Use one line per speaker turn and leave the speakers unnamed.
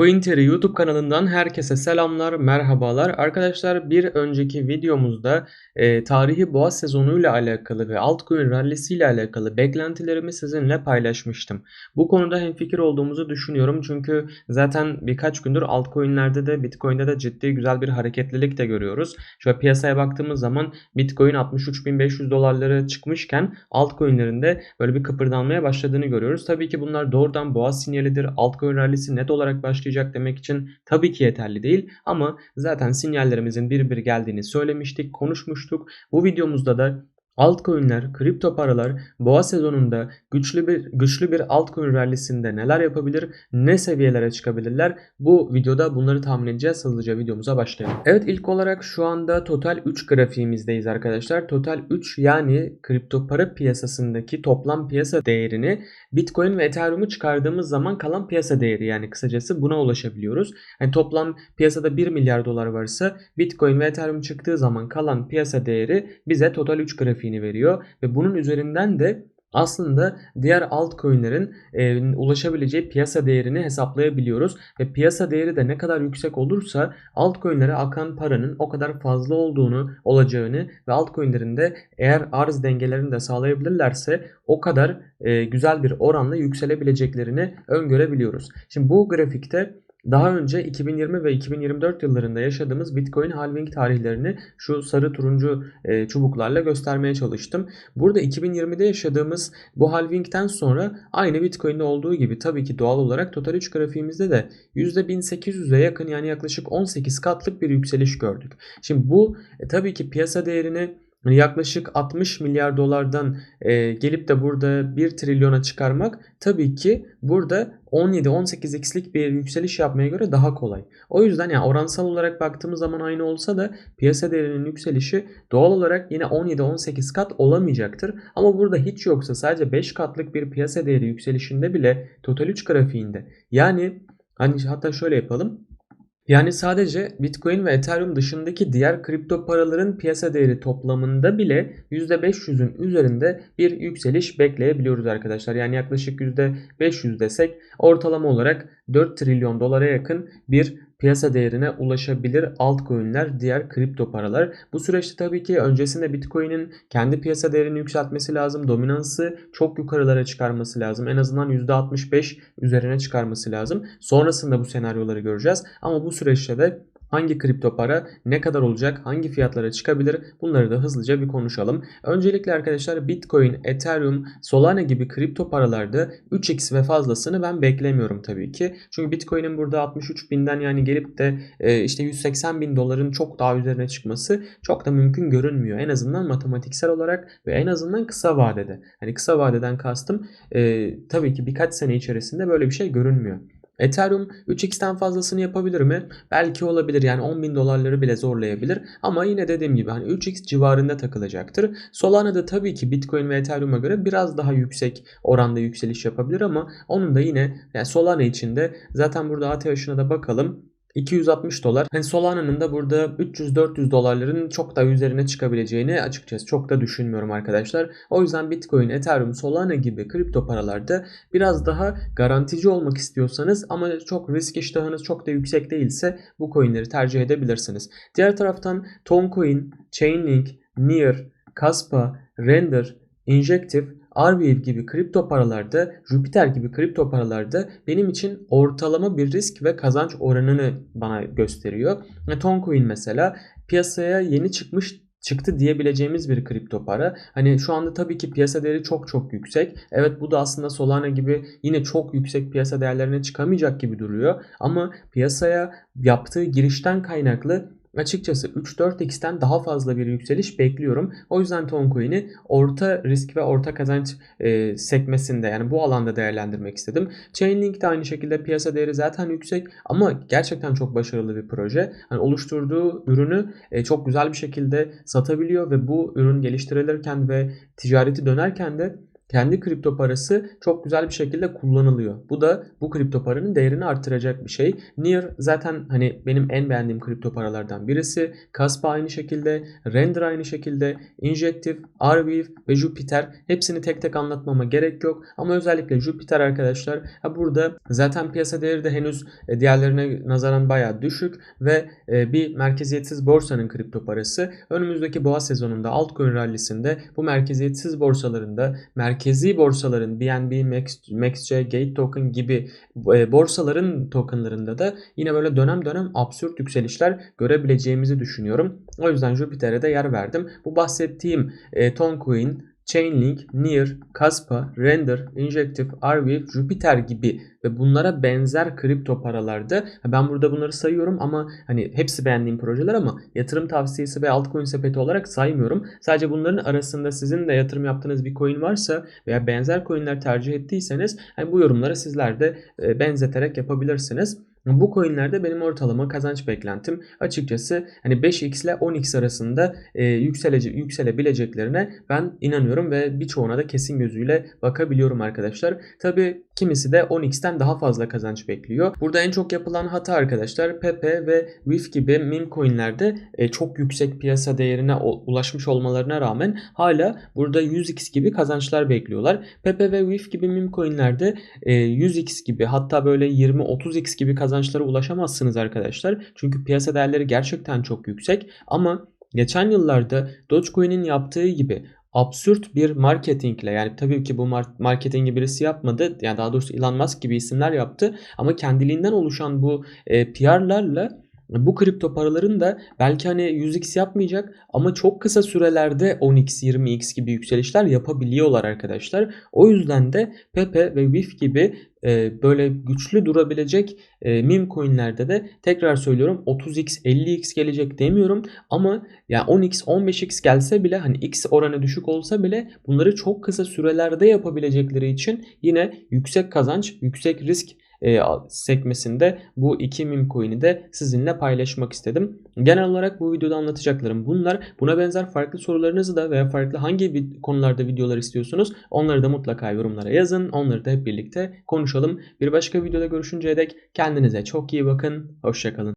CoinTeri YouTube kanalından herkese selamlar, merhabalar. Arkadaşlar bir önceki videomuzda e, tarihi boğa sezonuyla alakalı ve altcoin rallisi ile alakalı beklentilerimi sizinle paylaşmıştım. Bu konuda hemfikir olduğumuzu düşünüyorum çünkü zaten birkaç gündür altcoinlerde de Bitcoin'de de ciddi güzel bir hareketlilik de görüyoruz. Şöyle piyasaya baktığımız zaman Bitcoin 63.500 dolarlara çıkmışken altcoin'lerinde böyle bir kıpırdanmaya başladığını görüyoruz. Tabii ki bunlar doğrudan boğa sinyalidir. Altcoin rallisi net olarak başlayacak demek için tabii ki yeterli değil ama zaten sinyallerimizin bir bir geldiğini söylemiştik, konuşmuştuk. Bu videomuzda da Altcoin'ler, kripto paralar boğa sezonunda güçlü bir güçlü bir altcoin rallisinde neler yapabilir, ne seviyelere çıkabilirler? Bu videoda bunları tahmin edeceğiz. Hızlıca videomuza başlayalım. Evet ilk olarak şu anda total 3 grafiğimizdeyiz arkadaşlar. Total 3 yani kripto para piyasasındaki toplam piyasa değerini Bitcoin ve Ethereum'u çıkardığımız zaman kalan piyasa değeri yani kısacası buna ulaşabiliyoruz. Yani toplam piyasada 1 milyar dolar varsa Bitcoin ve Ethereum çıktığı zaman kalan piyasa değeri bize total 3 grafiğini veriyor ve bunun üzerinden de aslında diğer altcoin'lerin e, ulaşabileceği piyasa değerini hesaplayabiliyoruz ve piyasa değeri de ne kadar yüksek olursa altcoin'lere akan paranın o kadar fazla olduğunu olacağını ve altcoin'lerin de eğer arz dengelerini de sağlayabilirlerse o kadar e, güzel bir oranla yükselebileceklerini öngörebiliyoruz. Şimdi bu grafikte daha önce 2020 ve 2024 yıllarında yaşadığımız Bitcoin halving tarihlerini şu sarı turuncu e, çubuklarla göstermeye çalıştım. Burada 2020'de yaşadığımız bu halvingten sonra aynı Bitcoin'de olduğu gibi tabii ki doğal olarak total 3 grafiğimizde de %1800'e yakın yani yaklaşık 18 katlık bir yükseliş gördük. Şimdi bu e, tabii ki piyasa değerini yaklaşık 60 milyar dolardan e, gelip de burada 1 trilyona çıkarmak tabii ki burada 17-18x'lik bir yükseliş yapmaya göre daha kolay. O yüzden yani oransal olarak baktığımız zaman aynı olsa da piyasa değerinin yükselişi doğal olarak yine 17-18 kat olamayacaktır. Ama burada hiç yoksa sadece 5 katlık bir piyasa değeri yükselişinde bile total 3 grafiğinde yani hani hatta şöyle yapalım. Yani sadece Bitcoin ve Ethereum dışındaki diğer kripto paraların piyasa değeri toplamında bile %500'ün üzerinde bir yükseliş bekleyebiliyoruz arkadaşlar. Yani yaklaşık %500 desek ortalama olarak 4 trilyon dolara yakın bir piyasa değerine ulaşabilir altcoin'ler, diğer kripto paralar. Bu süreçte tabii ki öncesinde Bitcoin'in kendi piyasa değerini yükseltmesi lazım. Dominansı çok yukarılara çıkarması lazım. En azından %65 üzerine çıkarması lazım. Sonrasında bu senaryoları göreceğiz. Ama bu süreçte de Hangi kripto para ne kadar olacak? Hangi fiyatlara çıkabilir? Bunları da hızlıca bir konuşalım. Öncelikle arkadaşlar Bitcoin, Ethereum, Solana gibi kripto paralarda 3x ve fazlasını ben beklemiyorum tabii ki. Çünkü Bitcoin'in burada 63 binden yani gelip de e, işte 180 bin doların çok daha üzerine çıkması çok da mümkün görünmüyor. En azından matematiksel olarak ve en azından kısa vadede. Hani kısa vadeden kastım e, tabii ki birkaç sene içerisinde böyle bir şey görünmüyor. Ethereum 3x'ten fazlasını yapabilir mi? Belki olabilir yani 10 bin dolarları bile zorlayabilir ama yine dediğim gibi hani 3x civarında takılacaktır. Solana da tabii ki Bitcoin ve Ethereum'a göre biraz daha yüksek oranda yükseliş yapabilir ama onun da yine yani Solana içinde zaten burada ATH'ına da bakalım 260 dolar. Hani Solana'nın da burada 300-400 dolarların çok da üzerine çıkabileceğini açıkçası çok da düşünmüyorum arkadaşlar. O yüzden Bitcoin, Ethereum, Solana gibi kripto paralarda biraz daha garantici olmak istiyorsanız ama çok risk iştahınız çok da yüksek değilse bu coinleri tercih edebilirsiniz. Diğer taraftan Toncoin, Chainlink, Near, Kaspa, Render, Injective Arweave gibi kripto paralarda, Jupiter gibi kripto paralarda benim için ortalama bir risk ve kazanç oranını bana gösteriyor. Toncoin mesela piyasaya yeni çıkmış çıktı diyebileceğimiz bir kripto para. Hani şu anda tabii ki piyasa değeri çok çok yüksek. Evet bu da aslında Solana gibi yine çok yüksek piyasa değerlerine çıkamayacak gibi duruyor. Ama piyasaya yaptığı girişten kaynaklı açıkçası 3-4x'ten daha fazla bir yükseliş bekliyorum. O yüzden Toncoin'i orta risk ve orta kazanç e, sekmesinde yani bu alanda değerlendirmek istedim. Chainlink de aynı şekilde piyasa değeri zaten yüksek ama gerçekten çok başarılı bir proje. Yani oluşturduğu ürünü e, çok güzel bir şekilde satabiliyor ve bu ürün geliştirilirken ve ticareti dönerken de kendi kripto parası çok güzel bir şekilde kullanılıyor. Bu da bu kripto paranın değerini artıracak bir şey. Near zaten hani benim en beğendiğim kripto paralardan birisi. Kaspa aynı şekilde, Render aynı şekilde, Injective, Arweave ve Jupiter hepsini tek tek anlatmama gerek yok. Ama özellikle Jupiter arkadaşlar burada zaten piyasa değeri de henüz e, diğerlerine nazaran bayağı düşük ve e, bir merkeziyetsiz borsanın kripto parası. Önümüzdeki boğa sezonunda altcoin rallisinde bu merkeziyetsiz borsalarında merkezi borsaların BNB, Max, MaxC, Gate Token gibi e, borsaların tokenlarında da yine böyle dönem dönem absürt yükselişler görebileceğimizi düşünüyorum. O yüzden Jupiter'e de yer verdim. Bu bahsettiğim e, Toncoin, Chainlink, Near, Kaspa, Render, Injective, Arweave, Jupiter gibi ve bunlara benzer kripto paralarda ben burada bunları sayıyorum ama hani hepsi beğendiğim projeler ama yatırım tavsiyesi ve altcoin sepeti olarak saymıyorum. Sadece bunların arasında sizin de yatırım yaptığınız bir coin varsa veya benzer coinler tercih ettiyseniz hani bu yorumları sizler de e, benzeterek yapabilirsiniz. Bu coinlerde benim ortalama kazanç beklentim açıkçası hani 5x ile 10x arasında e, yükselece, yükselebileceklerine ben inanıyorum ve birçoğuna da kesin gözüyle bakabiliyorum arkadaşlar. Tabi kimisi de 10x'ten daha fazla kazanç bekliyor. Burada en çok yapılan hata arkadaşlar Pepe ve WIF gibi meme coinlerde e, çok yüksek piyasa değerine ulaşmış olmalarına rağmen hala burada 100x gibi kazançlar bekliyorlar. Pepe ve WIF gibi meme coinlerde e, 100x gibi hatta böyle 20-30x gibi kazançlara ulaşamazsınız arkadaşlar. Çünkü piyasa değerleri gerçekten çok yüksek ama geçen yıllarda Dogecoin'in yaptığı gibi absürt bir marketingle yani tabii ki bu marketingi birisi yapmadı. Yani daha doğrusu Elon Musk gibi isimler yaptı ama kendiliğinden oluşan bu e, PR'larla bu kripto paraların da belki hani 100x yapmayacak ama çok kısa sürelerde 10x 20x gibi yükselişler yapabiliyorlar arkadaşlar. O yüzden de Pepe ve WIF gibi e, böyle güçlü durabilecek e, meme coinlerde de tekrar söylüyorum 30x 50x gelecek demiyorum ama ya yani 10x 15x gelse bile hani x oranı düşük olsa bile bunları çok kısa sürelerde yapabilecekleri için yine yüksek kazanç, yüksek risk e, sekmesinde bu iki meme coin'i de sizinle paylaşmak istedim. Genel olarak bu videoda anlatacaklarım bunlar. Buna benzer farklı sorularınızı da veya farklı hangi konularda videolar istiyorsunuz onları da mutlaka yorumlara yazın. Onları da hep birlikte konuşalım. Bir başka videoda görüşünceye dek kendinize çok iyi bakın. Hoşçakalın.